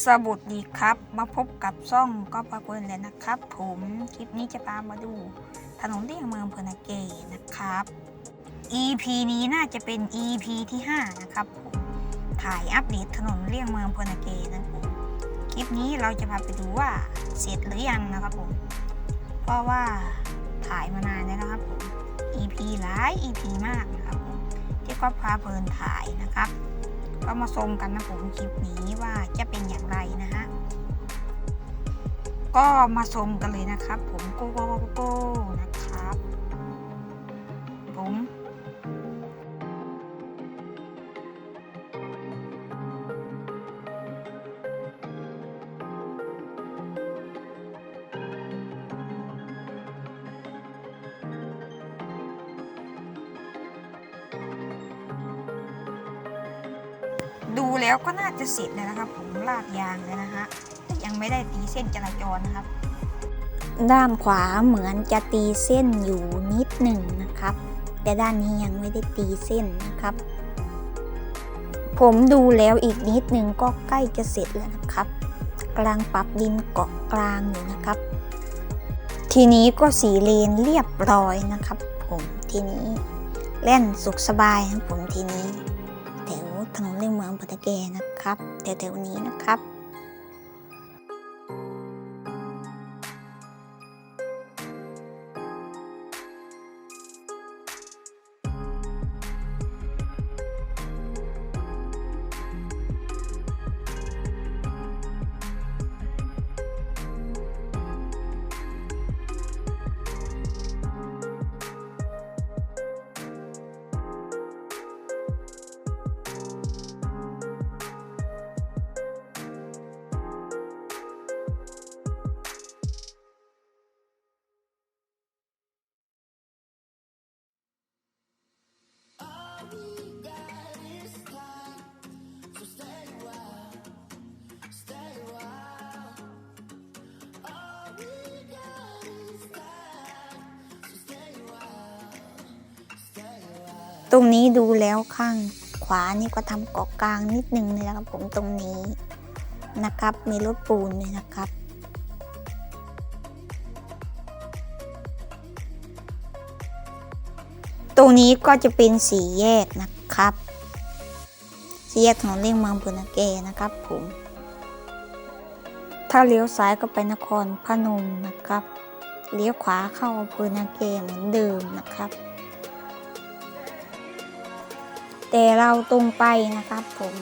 สวัสดีครับ มาพบกับซ่องก็ปาเปิลเลยนะครับ ผมคลิปนี้จะพามาดู ถนนเลี่ยงเมืองเพอนาเกนะครับ EP นี้น่าจะเป็น EP ที่ 5 นะครับผมถ่ายอัปเดตถนนเลี่ยงเมืองเพอนาเกนะครับผมคลิปนี้เราจะพาไปดูว่าเสร็จหรือยังนะครับผมเพราะว่าถ่ายมานานแล้วนะครับผม EP หลาย EP มากนะครับผมที่ก็พาเพลินถ่ายนะครับ ก็มาชมกันนะผมคลิปนี้ว่าจะ เป็นอย่างไรนะฮะ ก็มาชมกันเลยนะครับ ผมโกโกโกโกนะครับ ผม ดูแล้วก็น่าจะเสร็จแล้วนะครับ ผมลาดยางเลยนะฮะแต่ยังไม่ได้ตีเส้นจราจรนะครับ ด้านขวาเหมือนจะตีเส้นอยู่นิดหนึ่งนะครับ แต่ด้านนี้ยังไม่ได้ตีเส้นนะครับ ผมดูแล้วอีกนิดหนึ่งก็ใกล้จะเสร็จแล้วนะครับกำลังปรับดินเกาะกลางอยู่นะครับ ทีนี้ก็สีเลนเรียบร้อยนะครับ ผมทีนี้เล่นสุขสบายนะผมทีนี้ ถนนเลี่ยงเมืองปัตตาเกนะครับแถวๆนี้นะครับ ตรงนี้ดูแล้วข้างขวานี่ก็ทำเกาะกลางนิดนึงเลยนะครับผมตรงนี้นะครับ มีรถปูนเลยนะครับตรงนี้ก็จะเป็นสีแยกนะครับสีแยกถนนเลี่ยงเมืองปุนาเกนะครับผม ถ้าเลี้ยวซ้ายก็ไปนครพนมนะครับ เลี้ยวขวาเข้าอำเภอนาเกเหมือนเดิม แต่เราตรงไปนะครับผม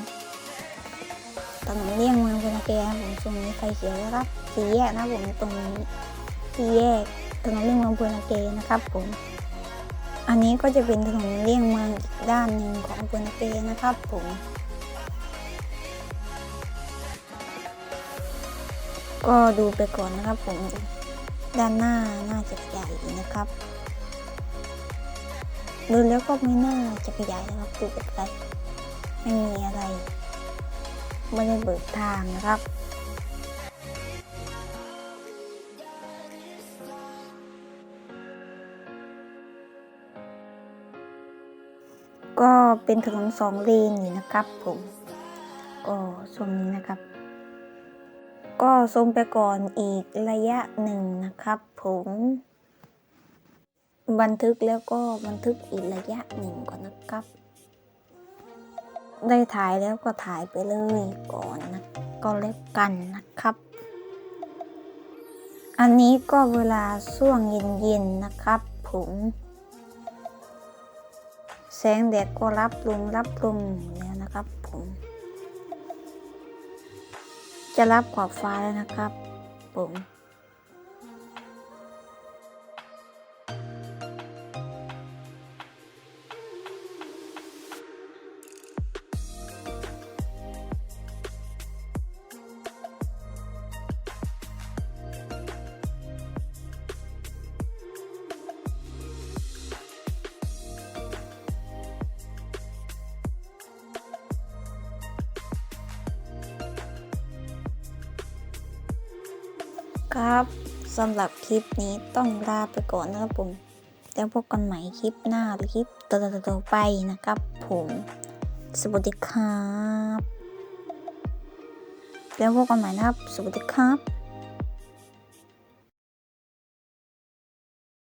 ถนนเลี่ยงเมืองพุนาเกนะผมตรงนี้ไฟเขียวนะครับสี่แยกนะผมตรงนี้สี่แยกถนนเลี่ยงเมืองพุนาเกนะครับผม อันนี้ก็จะเป็นถนนเลี่ยงเมืองอีกด้านหนึ่งของพุนาเกนะครับผมก็ดูไปก่อนนะครับผม ด้านหน้าน่าจะใหญ่นะครับ ดูแล้วก็ไม่น่าจะขยายนะครับดูไปไกลไม่มีอะไรไม่ได้เบิกทางนะครับก็เป็นถนนสองเลนอยู่นะครับผมก็ช่วงนี้นะครับ ก็ทรงไปก่อนอีกระยะหนึ่งนะครับผม บันทึกแล้วก็บันทึกอีกระยะหนึ่งก่อนนะครับ ได้ถ่ายแล้วก็ถ่ายไปเลยก่อนนะก็เล็กกันนะครับ อันนี้ก็เวลาช่วงเย็นๆนะครับผมแสงแดดก็รับลมรับลมแล้วนะครับผม จะรับขอบฟ้าแล้วนะครับผม ครับสำหรับคลิปนี้ต้องลาไปก่อนนะครับผม แล้วพบกันใหม่คลิปหน้าหรือคลิปต่อๆไปนะครับผม สวัสดีครับ แล้วพบกันใหม่นะครับ สวัสดีครับ